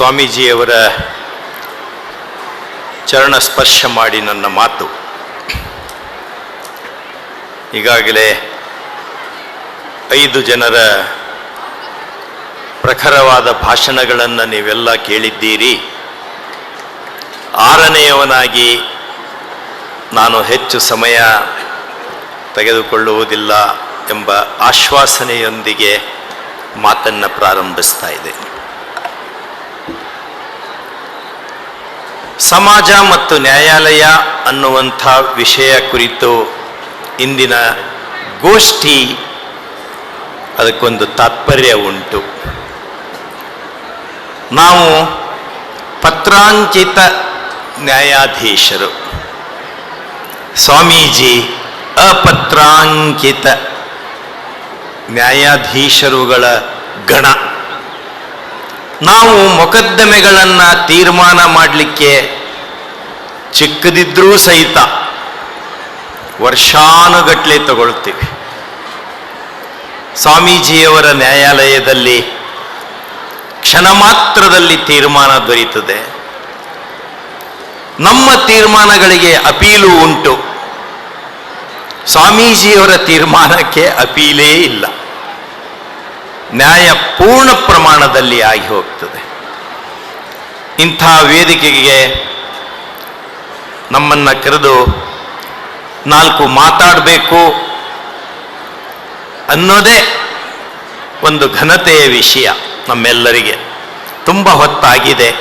ಸ್ವಾಮೀಜಿಯವರ ಚರಣ ಸ್ಪರ್ಶ ಮಾಡಿ ನನ್ನ ಮಾತು. ಈಗಾಗಲೇ ಐದು ಜನರ ಪ್ರಖರವಾದ ಭಾಷಣಗಳನ್ನು ನೀವೆಲ್ಲ ಕೇಳಿದ್ದೀರಿ. ಆರನೆಯವನಾಗಿ ನಾನು ಹೆಚ್ಚು ಸಮಯ ತೆಗೆದುಕೊಳ್ಳುವುದಿಲ್ಲ ಎಂಬ ಆಶ್ವಾಸನೆಯೊಂದಿಗೆ ಮಾತನ್ನು ಪ್ರಾರಂಭಿಸ್ತಾ ಇದೆ ಸಮಾಜ ಮತ್ತು ನ್ಯಾಯಾಲಯ ಅನ್ನುವಂಥ ವಿಷಯ ಕುರಿತು ಇಂದಿನ ಗೋಷ್ಠಿ ಅದಕ್ಕೊಂದು ತಾತ್ಪರ್ಯ ಉಂಟು. ನಾವು ಪತ್ರಾಂಕಿತ ನ್ಯಾಯಾಧೀಶರು. ಸ್ವಾಮೀಜಿ ಅಪತ್ರಾಂಕಿತ ನ್ಯಾಯಾಧೀಶರುಗಳ ಗಣ. ನಾವು ಮೊಕದ್ದಮೆಗಳನ್ನು ತೀರ್ಮಾನ ಮಾಡಲಿಕ್ಕೆ ಚಿಕ್ಕದಿದ್ರೂ ಸಹಿತ ವರ್ಷಾನುಗಟ್ಟಲೆ ತಗೊಳ್ತೀವಿ. ಸ್ವಾಮೀಜಿಯವರ ನ್ಯಾಯಾಲಯದಲ್ಲಿ ಕ್ಷಣ ಮಾತ್ರದಲ್ಲಿ ತೀರ್ಮಾನ ದೊರೆಯುತ್ತದೆ ನಮ್ಮ ತೀರ್ಮಾನಗಳಿಗೆ ಅಪೀಲು ಉಂಟು. ಸ್ವಾಮೀಜಿಯವರ ತೀರ್ಮಾನಕ್ಕೆ ಅಪೀಲೇ ಇಲ್ಲ. ನ್ಯಾಯ ಪೂರ್ಣ ಪ್ರಮಾಣದಲ್ಲಿ ಆಗಿ ಹೋಗ್ತದೆ. ಇಂಥ ವೇದಿಕೆಗೆ ನಮ್ಮನ್ನು ಕರೆದು ನಾಲ್ಕು ಮಾತಾಡಬೇಕು ಅನ್ನೋದೇ ಒಂದು ಘನತೆಯ ವಿಷಯ ನಮ್ಮೆಲ್ಲರಿಗೆ. ತುಂಬ ಹೊತ್ತಾಗಿದೆ.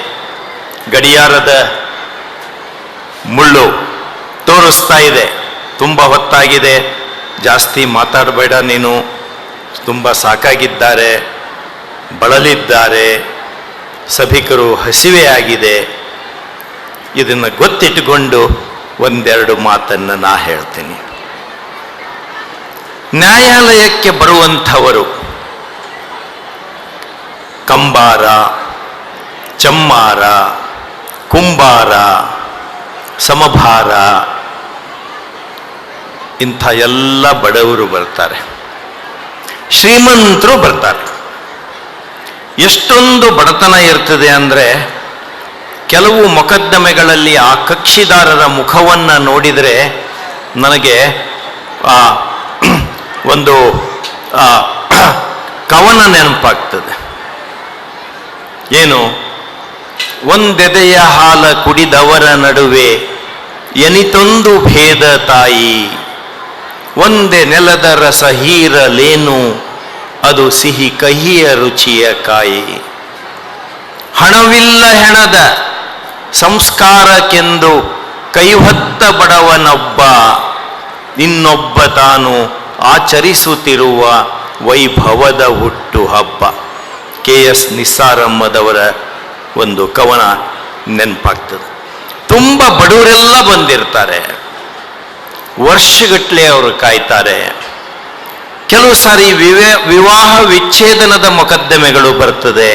ಗಡಿಯಾರದ ಮುಳ್ಳು ತೋರಿಸ್ತಾ ಇದೆ. ತುಂಬ ಹೊತ್ತಾಗಿದೆ. ಜಾಸ್ತಿ ಮಾತಾಡಬೇಡ ನೀನು. ತುಂಬ ಸಾಕಾಗಿದ್ದಾರೆ, ಬಳಲಿದ್ದಾರೆ, ಸಭಿಕರು ಹಸಿವೆಯಾಗಿದೆ. ಇದನ್ನು ಗೊತ್ತಿಟ್ಟುಕೊಂಡು ಒಂದೆರಡು ಮಾತನ್ನು ನಾ ಹೇಳ್ತೀನಿ. ನ್ಯಾಯಾಲಯಕ್ಕೆ ಬರುವಂಥವರು ಕಂಬಾರ, ಚಮ್ಮಾರ, ಕುಂಬಾರ, ಸಮಭಾರ ಇಂಥ ಎಲ್ಲ ಬಡವರು ಬರ್ತಾರೆ. ಶ್ರೀಮಂತರು ಬರ್ತಾರೆ. ಎಷ್ಟೊಂದು ಬಡತನ ಇರ್ತದೆ ಅಂದರೆ ಕೆಲವು ಮೊಕದ್ದಮೆಗಳಲ್ಲಿ ಆ ಕಕ್ಷಿದಾರರ ಮುಖವನ್ನು ನೋಡಿದರೆ ನನಗೆ ಆ ಒಂದು ಕವನ ನೆನಪಾಗ್ತದೆ. ಏನು? ಒಂದೆದೆಯ ಹಾಲ ಕುಡಿದವರ ನಡುವೆ ಎನಿತೊಂದು ಭೇದ ತಾಯಿ. ಒಂದೇ ನೆಲದ ರಸ ಹೀರಲೇನು? ಅದು ಸಿಹಿ ಕಹಿಯ ರುಚಿಯ ಕಾಯಿ. ಹಣವಿಲ್ಲ ಹೆಣದ ಸಂಸ್ಕಾರಕ್ಕೆಂದು ಕೈಹೊತ್ತ ಬಡವನೊಬ್ಬ. ಇನ್ನೊಬ್ಬ ತಾನು ಆಚರಿಸುತ್ತಿರುವ ವೈಭವದ ಹುಟ್ಟು ಹಬ್ಬ. ಕೆ. ಎಸ್. ನಿಸ್ಸಾರಮ್ಮದವರ ಒಂದು ಕವನ ನೆನಪಾಗ್ತದೆ. ತುಂಬ ಬಡವರೆಲ್ಲ ಬಂದಿರ್ತಾರೆ. ವರ್ಷಗಟ್ಟಲೆ ಅವರು ಕಾಯ್ತಾರೆ. ಕೆಲವು ಸಾರಿ ವಿವೇ, ವಿವಾಹ ವಿಚ್ಛೇದನದ ಮೊಕದ್ದಮೆಗಳು ಬರ್ತದೆ.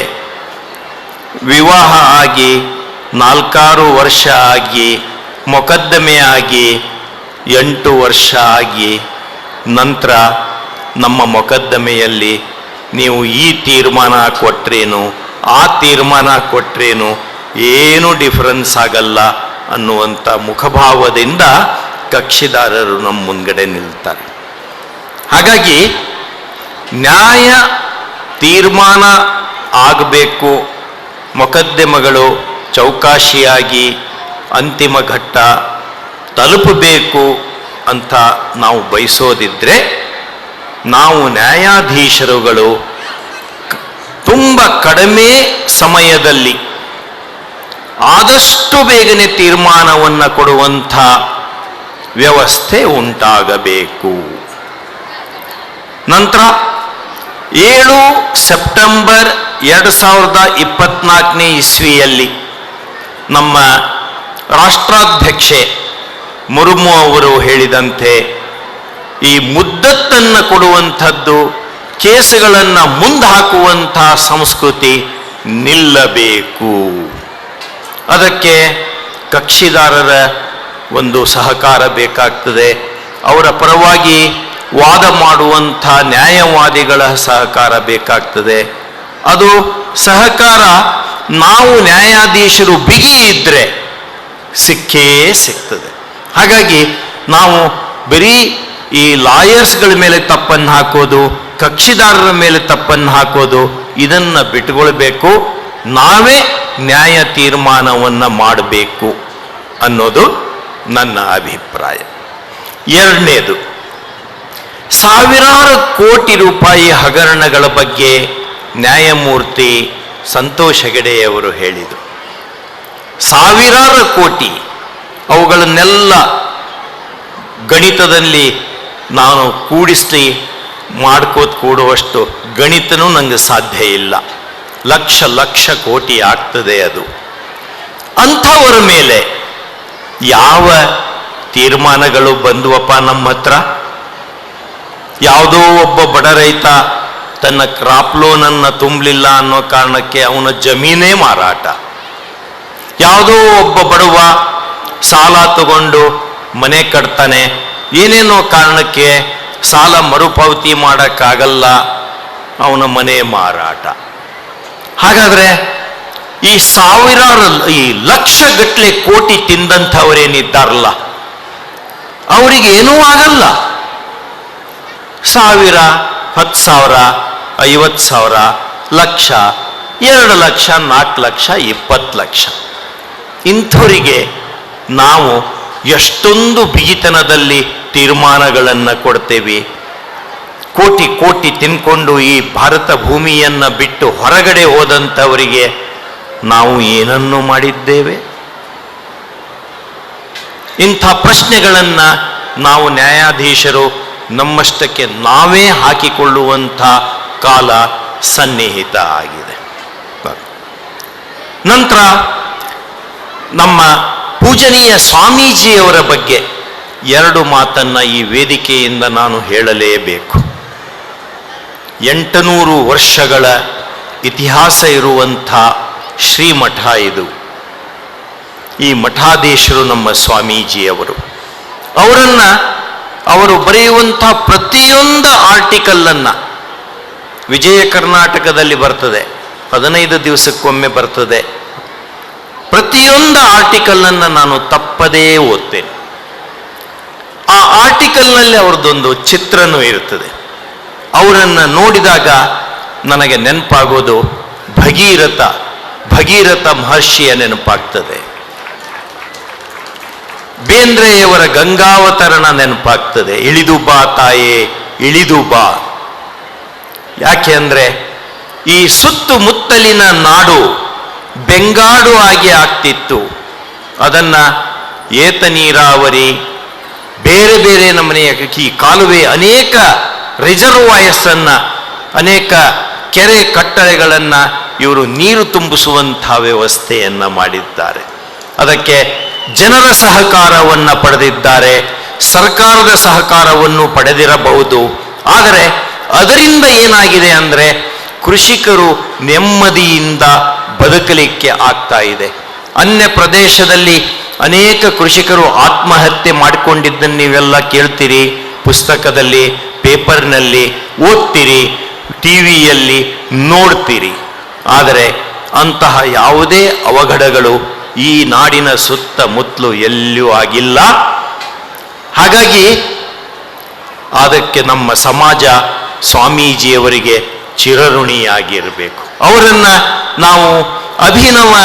ವಿವಾಹ ಆಗಿ ನಾಲ್ಕಾರು ವರ್ಷ ಆಗಿ, ಮೊಕದ್ದಮೆ ಆಗಿ, ಎಂಟು ವರ್ಷ ಆಗಿ, ನಂತರ ನಮ್ಮ ಮೊಕದ್ದಮೆಯಲ್ಲಿ ನೀವು ಈ ತೀರ್ಮಾನ ಕೊಟ್ಟರೇನು ಆ ತೀರ್ಮಾನ ಕೊಟ್ಟರೇನು ಏನು ಡಿಫರೆನ್ಸ್ ಆಗಲ್ಲ ಅನ್ನುವಂಥ ಮುಖಭಾವದಿಂದ ಕಕ್ಷಿದಾರರು ನಮ್ಮ ಮುಂದ್ಗಡೆ ನಿಲ್ತಾರೆ. ಹಾಗಾಗಿ ನ್ಯಾಯ, ತೀರ್ಮಾನ ಆಗಬೇಕು. ಮೊಕದ್ದಮೆಗಳು ಚೌಕಾಶಿಯಾಗಿ ಅಂತಿಮ ಘಟ್ಟ ತಲುಪಬೇಕು ಅಂತ ನಾವು ಬಯಸೋದಿದ್ರೆ ನಾವು ನ್ಯಾಯಾಧೀಶರುಗಳು ತುಂಬ ಕಡಿಮೆ ಸಮಯದಲ್ಲಿ ಆದಷ್ಟು ಬೇಗನೆ ತೀರ್ಮಾನವನ್ನು ಕೊಡುವಂಥ ವ್ಯವಸ್ಥೆ ಉಂಟಾಗಬೇಕು. ನಂತರ ಏಳು ಸೆಪ್ಟೆಂಬರ್ ಎರಡು ಸಾವಿರದ ಇಪ್ಪತ್ನಾಲ್ಕನೇ ಇಸ್ವಿಯಲ್ಲಿ ನಮ್ಮ ರಾಷ್ಟ್ರಾಧ್ಯಕ್ಷೆ ಮುರ್ಮು ಅವರು ಹೇಳಿದಂತೆ ಈ ಮುದ್ದತ್ತನ್ನು ಕೊಡುವಂಥದ್ದು, ಕೇಸುಗಳನ್ನು ಮುಂದೆ ಹಾಕುವಂಥ ಸಂಸ್ಕೃತಿ ನಿಲ್ಲಬೇಕು. ಅದಕ್ಕೆ ಕಕ್ಷಿದಾರರ ಒಂದು ಸಹಕಾರ ಬೇಕಾಗ್ತದೆ. ಅವರ ಪರವಾಗಿ ವಾದ ಮಾಡುವಂಥ ನ್ಯಾಯವಾದಿಗಳ ಸಹಕಾರ ಬೇಕಾಗ್ತದೆ. ಅದು ಸಹಕಾರ ನಾವು ನ್ಯಾಯಾಧೀಶರು ಬಿಗಿ ಇದ್ದರೆ ಸಿಕ್ಕೇ ಸಿಗ್ತದೆ. ಹಾಗಾಗಿ ನಾವು ಬರೀ ಈ ಲಾಯರ್ಸ್ಗಳ ಮೇಲೆ ತಪ್ಪನ್ನು ಹಾಕೋದು, ಕಕ್ಷಿದಾರರ ಮೇಲೆ ತಪ್ಪನ್ನು ಹಾಕೋದು, ಇದನ್ನು ಬಿಟ್ಕೊಳ್ಬೇಕು ನಾವೇ ನ್ಯಾಯ ತೀರ್ಮಾನವನ್ನು ಮಾಡಬೇಕು ಅನ್ನೋದು ನನ್ನ ಅಭಿಪ್ರಾಯ. ಎರಡನೇದು, ಸಾವಿರಾರು ಕೋಟಿ ರೂಪಾಯಿ ಹಗರಣಗಳ ಬಗ್ಗೆ ನ್ಯಾಯಮೂರ್ತಿ ಸಂತೋಷ್ ಹೆಗಡೆಯವರು ಹೇಳಿದರು. ಸಾವಿರಾರು ಕೋಟಿ ಅವುಗಳನ್ನೆಲ್ಲ ಗಣಿತದಲ್ಲಿ ನಾನು ಕೂಡಿಸಿ ಮಾಡ್ಕೋತ ಕೂಡುವಷ್ಟು ಗಣಿತನೂ ನನಗೆ ಸಾಧ್ಯ ಇಲ್ಲ. ಲಕ್ಷ ಲಕ್ಷ ಕೋಟಿ ಆಗ್ತದೆ ಅದು. ಅಂಥವರ ಮೇಲೆ ಯಾವ ತೀರ್ಮಾನಗಳು ಬಂದುವಪ್ಪ ನಮ್ಮ ಹತ್ರ? ಯಾವುದೋ ಒಬ್ಬ ಬಡ ರೈತ ತನ್ನ ಕ್ರಾಪ್ ಲೋನನ್ನು ತುಂಬಲಿಲ್ಲ ಅನ್ನೋ ಕಾರಣಕ್ಕೆ ಅವನ ಜಮೀನೇ ಮಾರಾಟ. ಯಾವುದೋ ಒಬ್ಬ ಬಡವ ಸಾಲ ತಗೊಂಡು ಮನೆ ಕಟ್ತಾನೆ. ಏನೇನೋ ಕಾರಣಕ್ಕೆ ಸಾಲ ಮರುಪಾವತಿ ಮಾಡೋಕ್ಕಾಗಲ್ಲ, ಅವನ ಮನೆ ಮಾರಾಟ. ಹಾಗಾದ್ರೆ ಈ ಸಾವಿರಾರು ಈ ಲಕ್ಷ ಗಟ್ಟಲೆ ಕೋಟಿ ತಿಂದಂಥವರೇನಿದ್ದಾರಲ್ಲ ಅವರಿಗೆ ಏನೂ ಆಗಲ್ಲ. ಸಾವಿರ, ಹತ್ತು ಸಾವಿರ, ಐವತ್ತು ಸಾವಿರ, ಲಕ್ಷ, ಎರಡು ಲಕ್ಷ, ನಾಲ್ಕು ಲಕ್ಷ, ಇಪ್ಪತ್ತು ಲಕ್ಷ. ಇಂಥವರಿಗೆ ನಾವು ಎಷ್ಟೊಂದು ಬಿಗಿತನದಲ್ಲಿ ತೀರ್ಮಾನಗಳನ್ನು ಕೊಡ್ತೇವೆ. ಕೋಟಿ ಕೋಟಿ ತಿನ್ಕೊಂಡು ಈ ಭಾರತ ಭೂಮಿಯನ್ನು ಬಿಟ್ಟು ಹೊರಗಡೆ ಹೋದಂಥವರಿಗೆ ನಾವು ಏನನ್ನು ಮಾಡಿದ್ದೇವೆ? ಇಂಥ ಪ್ರಶ್ನೆಗಳನ್ನು ನಾವು ನ್ಯಾಯಾಧೀಶರು ನಮ್ಮಷ್ಟಕ್ಕೆ ನಾವೇ ಹಾಕಿಕೊಳ್ಳುವಂಥ ಕಾಲ ಸನ್ನಿಹಿತ ಆಗಿದೆ. ನಂತರ ನಮ್ಮ ಪೂಜನೀಯ ಸ್ವಾಮೀಜಿಯವರ ಬಗ್ಗೆ ಎರಡು ಮಾತನ್ನ ಈ ವೇದಿಕೆಯಿಂದ ನಾನು ಹೇಳಲೇಬೇಕು. ಎಂಟುನೂರು ವರ್ಷಗಳ ಇತಿಹಾಸ ಇರುವಂಥ ಶ್ರೀಮಠ ಇದು. ಈ ಮಠಾಧೀಶರು ನಮ್ಮ ಸ್ವಾಮೀಜಿಯವರು. ಅವರನ್ನ ಅವರು ಬರೆಯುವಂಥ ಪ್ರತಿಯೊಂದು ಆರ್ಟಿಕಲ್ಲನ್ನು ವಿಜಯ ಕರ್ನಾಟಕದಲ್ಲಿ ಬರ್ತದೆ. ಹದಿನೈದು ದಿವಸಕ್ಕೊಮ್ಮೆ ಬರ್ತದೆ. ಪ್ರತಿಯೊಂದು ಆರ್ಟಿಕಲನ್ನು ನಾನು ತಪ್ಪದೇ ಓದ್ತೇನೆ. ಆ ಆರ್ಟಿಕಲ್ನಲ್ಲಿ ಅವ್ರದ್ದೊಂದು ಚಿತ್ರನೂ ಇರುತ್ತದೆ ಅವರನ್ನು ನೋಡಿದಾಗ ನನಗೆ ನೆನಪಾಗೋದು ಭಗೀರಥ ಭಗೀರಥ ಮಹರ್ಷಿಯ ನೆನಪಾಗ್ತದೆ. ಬೇಂದ್ರೆಯವರ ಗಂಗಾವತರಣ ನೆನಪಾಗ್ತದೆ. ಇಳಿದು ಬಾ ತಾಯೇ, ಇಳಿದು ಬಾ. ಯಾಕೆ ಅಂದರೆ, ಈ ಸುತ್ತಮುತ್ತಲಿನ ನಾಡು ಬೆಂಗಾಡು ಆಗಿ ಆಗ್ತಿತ್ತು. ಅದನ್ನ ಏತ ನೀರಾವರಿ, ಬೇರೆ ಬೇರೆ ನಮನೆಯ ಈ ಕಾಲುವೆ ಅನೇಕ ರಿಸರ್ವಾಯರ್ಸ್ ಅನ್ನ ಅನೇಕ ಕೆರೆ ಕಟ್ಟಳೆಗಳನ್ನ ಇವರು ನೀರು ತುಂಬಿಸುವಂಥ ವ್ಯವಸ್ಥೆಯನ್ನು ಮಾಡಿದ್ದಾರೆ. ಅದಕ್ಕೆ ಜನರ ಸಹಕಾರವನ್ನು ಪಡೆದಿದ್ದಾರೆ, ಸರ್ಕಾರದ ಸಹಕಾರವನ್ನು ಪಡೆದಿರಬಹುದು. ಆದರೆ ಅದರಿಂದ ಏನಾಗಿದೆ ಅಂದರೆ ಕೃಷಿಕರು ನೆಮ್ಮದಿಯಿಂದ ಬದುಕಲಿಕ್ಕೆ ಆಗ್ತಾ ಇದೆ. ಅನ್ಯ ಪ್ರದೇಶದಲ್ಲಿ ಅನೇಕ ಕೃಷಿಕರು ಆತ್ಮಹತ್ಯೆ ಮಾಡಿಕೊಂಡಿದ್ದನ್ನು ನೀವೆಲ್ಲ ಕೇಳ್ತೀರಿ. ಪುಸ್ತಕದಲ್ಲಿ, ಪೇಪರ್ನಲ್ಲಿ ಓದ್ತೀರಿ ಟಿ ವಿಯಲ್ಲಿ ನೋಡ್ತೀರಿ. ಆದರೆ ಅಂತಹ ಯಾವುದೇ ಅವಘಡಗಳು ಈ ನಾಡಿನ ಸುತ್ತಮುತ್ತಲು ಎಲ್ಲಿಯೂ ಆಗಿಲ್ಲ. ಹಾಗಾಗಿ ಅದಕ್ಕೆ ನಮ್ಮ ಸಮಾಜ ಸ್ವಾಮೀಜಿಯವರಿಗೆ ಚಿರಋಣಿಯಾಗಿರಬೇಕು. ಅವರನ್ನು ನಾವು ಅಭಿನವ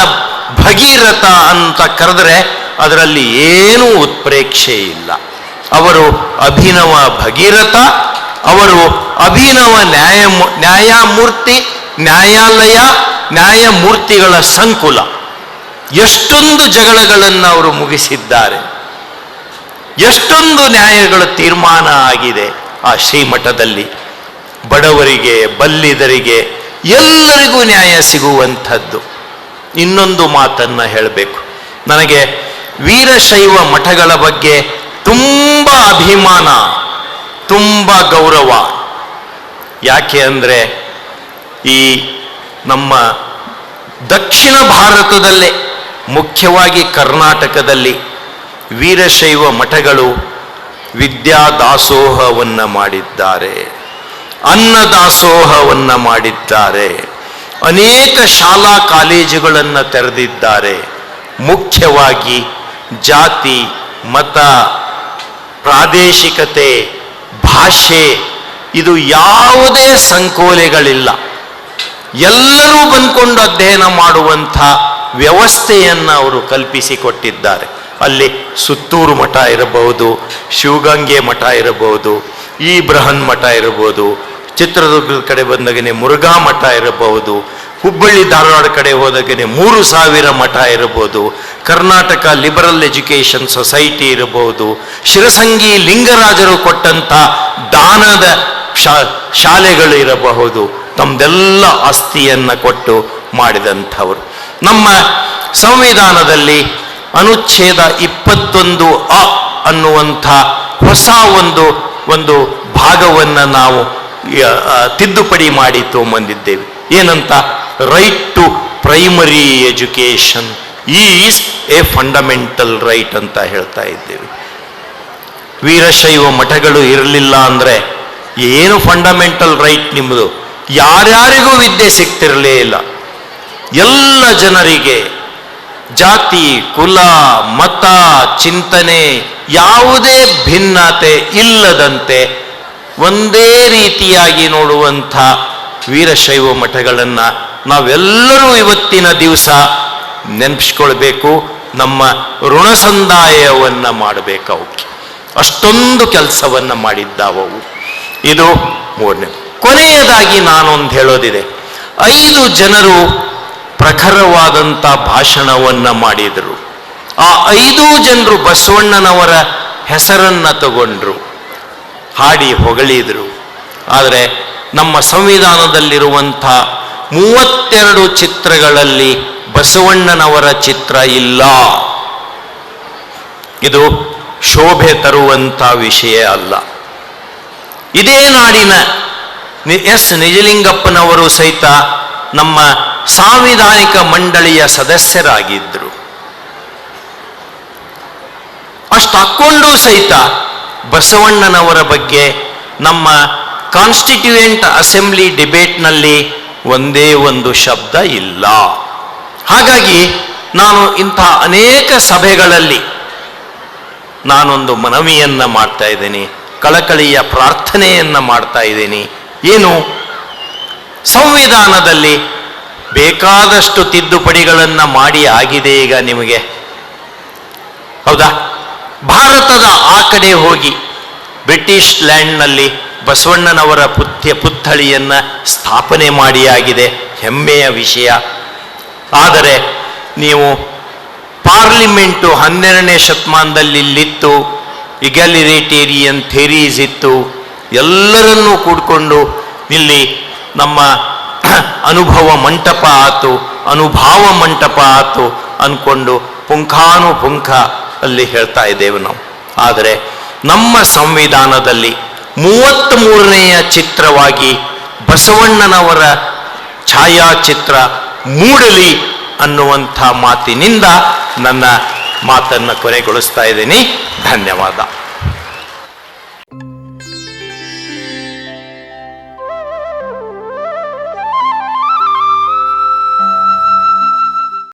ಭಗೀರಥ ಅಂತ ಕರೆದರೆ ಅದರಲ್ಲಿ ಏನೂ ಉತ್ಪ್ರೇಕ್ಷೆ ಇಲ್ಲ. ಅವರು ಅಭಿನವ ಭಗೀರಥ, ಅವರು ಅಭಿನವ ನ್ಯಾಯ ನ್ಯಾಯಮೂರ್ತಿ ನ್ಯಾಯಾಲಯ ನ್ಯಾಯಮೂರ್ತಿಗಳ ಸಂಕುಲ. ಎಷ್ಟೊಂದು ಜಗಳಗಳನ್ನು ಅವರು ಮುಗಿಸಿದ್ದಾರೆ. ಎಷ್ಟೊಂದು ನ್ಯಾಯಗಳ ತೀರ್ಮಾನ ಆಗಿದೆ ಆ ಶ್ರೀಮಠದಲ್ಲಿ. ಬಡವರಿಗೆ, ಬಲ್ಲಿದರಿಗೆ ಎಲ್ಲರಿಗೂ ನ್ಯಾಯ ಸಿಗುವಂಥದ್ದು. ಇನ್ನೊಂದು ಮಾತನ್ನ ಹೇಳಬೇಕು. ನನಗೆ ವೀರಶೈವ ಮಠಗಳ ಬಗ್ಗೆ ತುಂಬ ಅಭಿಮಾನ, ತುಂಬ ಗೌರವ. ಯಾಕೆ ಅಂದರೆ ಈ ನಮ್ಮ ದಕ್ಷಿಣ ಭಾರತದಲ್ಲೇ, ಮುಖ್ಯವಾಗಿ ಕರ್ನಾಟಕದಲ್ಲಿ ವೀರಶೈವ ಮಠಗಳು ವಿದ್ಯಾ ದಾಸೋಹವನ್ನು ಮಾಡಿದ್ದಾರೆ. ಅನ್ನದಾಸೋಹವನ್ನು ಮಾಡಿದ್ದಾರೆ. ಅನೇಕ ಶಾಲಾ ಕಾಲೇಜುಗಳನ್ನು ತೆರೆದಿದ್ದಾರೆ. ಮುಖ್ಯವಾಗಿ ಜಾತಿ, ಮತ, ಪ್ರಾದೇಶಿಕತೆ, ಭಾಷೆ, ಇದು ಯಾವುದೇ ಸಂಕೋಲೆಗಳಿಲ್ಲ. ಎಲ್ಲರೂ ಬಂದ್ಕೊಂಡು ಅಧ್ಯಯನ ಮಾಡುವಂಥ ವ್ಯವಸ್ಥೆಯನ್ನು ಅವರು ಕಲ್ಪಿಸಿಕೊಟ್ಟಿದ್ದಾರೆ. ಅಲ್ಲಿ ಸುತ್ತೂರು ಮಠ ಇರಬಹುದು, ಶಿವಗಂಗೆ ಮಠ ಇರಬಹುದು ಈ ಬೃಹನ್ ಮಠ ಇರಬಹುದು, ಚಿತ್ರದುರ್ಗದ ಕಡೆ ಬಂದಾಗನೆ ಮುರುಘಾ ಮಠ ಇರಬಹುದು, ಹುಬ್ಬಳ್ಳಿ ಧಾರವಾಡ ಕಡೆ ಹೋದಾಗನೆ ಮೂರು ಸಾವಿರ ಮಠ ಇರಬಹುದು, ಕರ್ನಾಟಕ ಲಿಬರಲ್ ಎಜುಕೇಷನ್ ಸೊಸೈಟಿ ಇರಬಹುದು, ಶಿರಸಂಗಿ ಲಿಂಗರಾಜರು ಕೊಟ್ಟಂಥ ದಾನದ ಶಾ, ಶಾಲೆಗಳು ಇರಬಹುದು ತಮ್ಮದೆಲ್ಲ ಆಸ್ತಿಯನ್ನು ಕೊಟ್ಟು ಮಾಡಿದಂಥವರು. ನಮ್ಮ ಸಂವಿಧಾನದಲ್ಲಿ ಅನುಚ್ಛೇದ ಇಪ್ಪತ್ತೊಂದು ಅ ಅನ್ನುವಂಥ ಹೊಸ ಒಂದು ಒಂದು ಭಾಗವನ್ನು ನಾವು ತಿದ್ದುಪಡಿ ಮಾಡಿ ತೊಗೊಂಬಂದಿದ್ದೇವೆ. ಏನಂತ? Right to primary education is a fundamental right ಅಂತ ಹೇಳ್ತಾ ಇದ್ದೇವೆ. ವೀರಶೈವ ಮಠಗಳು ಇರಲಿಲ್ಲ ಅಂದರೆ ಏನು ಫಂಡಮೆಂಟಲ್ ರೈಟ್ ನಿಮ್ಮದು ಯಾರ್ಯಾರಿಗೂ ವಿದ್ಯೆ ಸಿಗ್ತಿರಲೇ ಇಲ್ಲ. ಎಲ್ಲ ಜನರಿಗೆ ಜಾತಿ, ಕುಲ, ಮತ, ಚಿಂತನೆ ಯಾವುದೇ ಭಿನ್ನತೆ ಇಲ್ಲದಂತೆ ಒಂದೇ ರೀತಿಯಾಗಿ ನೋಡುವಂಥ ವೀರಶೈವ ಮಠಗಳನ್ನು ನಾವೆಲ್ಲರೂ ಇವತ್ತಿನ ದಿವಸ ನೆನಪಿಸ್ಕೊಳ್ಬೇಕು. ನಮ್ಮ ಋಣ ಸಂದಾಯವನ್ನು ಮಾಡಬೇಕು ಅವಕ್ಕೆ. ಅಷ್ಟೊಂದು ಕೆಲಸವನ್ನು ಮಾಡಿದ್ದಾವವು. ಇದು ಮೂರನೇ ಕೊನೆಯದಾಗಿ ನಾನೊಂದು ಹೇಳೋದಿದೆ. ಐದು ಜನರು ಪ್ರಖರವಾದಂಥ ಭಾಷಣವನ್ನು ಮಾಡಿದರು. ಆ ಐದು ಜನರು ಬಸವಣ್ಣನವರ ಹೆಸರನ್ನ ತಗೊಂಡ್ರು. ಹಾಡಿ ಹೊಗಳಿದ್ರು. ಆದರೆ ನಮ್ಮ ಸಂವಿಧಾನದಲ್ಲಿರುವಂಥ ಮೂವತ್ತೆರಡು ಚಿತ್ರಗಳಲ್ಲಿ ಬಸವಣ್ಣನವರ ಚಿತ್ರ ಇಲ್ಲ. ಇದು ಶೋಭೆ ತರುವಂಥ ವಿಷಯ ಅಲ್ಲ. ಇದೇ ನಾಡಿನ ಎಸ್ ನಿಜಲಿಂಗಪ್ಪನವರು ಸಹಿತ ನಮ್ಮ ಸಾಂವಿಧಾನಿಕ ಮಂಡಳಿಯ ಸದಸ್ಯರಾಗಿದ್ದರು ಅಷ್ಟು ಹಾಕ್ಕೊಂಡು ಸಹಿತ ಬಸವಣ್ಣನವರ ಬಗ್ಗೆ ನಮ್ಮ ಕಾನ್ಸ್ಟಿಟ್ಯೂಯೆಂಟ್ ಅಸೆಂಬ್ಲಿ ಡಿಬೇಟ್ನಲ್ಲಿ ಒಂದೇ ಒಂದು ಶಬ್ದ ಇಲ್ಲ. ಹಾಗಾಗಿ ನಾನು ಇಂಥ ಅನೇಕ ಸಭೆಗಳಲ್ಲಿ ನಾನೊಂದು ಮನವಿಯನ್ನು ಮಾಡ್ತಾ ಇದ್ದೀನಿ, ಕಳಕಳಿಯ ಪ್ರಾರ್ಥನೆಯನ್ನ ಮಾಡ್ತಾ ಇದ್ದೀನಿ. ಏನು? ಸಂವಿಧಾನದಲ್ಲಿ ಬೇಕಾದಷ್ಟು ತಿದ್ದುಪಡಿಗಳನ್ನು ಮಾಡಿ ಆಗಿದೆ ಈಗ ನಿಮಗೆ. ಹೌದಾ? ಭಾರತದ ಆ ಕಡೆ ಹೋಗಿ ಬ್ರಿಟಿಷ್ ಲ್ಯಾಂಡ್ನಲ್ಲಿ ಬಸವಣ್ಣನವರ ಪುತ್ಯ ಪುತ್ಥಳಿಯನ್ನು ಸ್ಥಾಪನೆ ಮಾಡಿ ಆಗಿದೆ. ಹೆಮ್ಮೆಯ ವಿಷಯ. ಆದರೆ ನೀವು ಪಾರ್ಲಿಮೆಂಟು ಹನ್ನೆರಡನೇ ಶತಮಾನದಲ್ಲಿ ಇಲ್ಲಿತ್ತು ಇಗ್ಯಾಲಿರೇಟೇರಿಯನ್ ಥೇರೀಸ್ ಇತ್ತು ಎಲ್ಲರನ್ನೂ ಕೂಡ್ಕೊಂಡು ಇಲ್ಲಿ ನಮ್ಮ ಅನುಭವ ಮಂಟಪ ಆತು, ಅನುಭಾವ ಮಂಟಪ ಆತು ಅಂದ್ಕೊಂಡು ಪುಂಖಾನುಪುಂಖ ಅಲ್ಲಿ ಹೇಳ್ತಾ ಇದ್ದೇವೆ ನಾವು. ಆದರೆ ನಮ್ಮ ಸಂವಿಧಾನದಲ್ಲಿ ಮೂವತ್ತ್ಮೂರನೆಯ ಚಿತ್ರವಾಗಿ ಬಸವಣ್ಣನವರ ಛಾಯಾಚಿತ್ರ ಮೂಡಲಿ ಅನ್ನುವಂಥ ಮಾತಿನಿಂದ ನನ್ನ ಮಾತನ್ನು ಕೊನೆಗೊಳಿಸ್ತಾ ಇದ್ದೀನಿ. ಧನ್ಯವಾದ.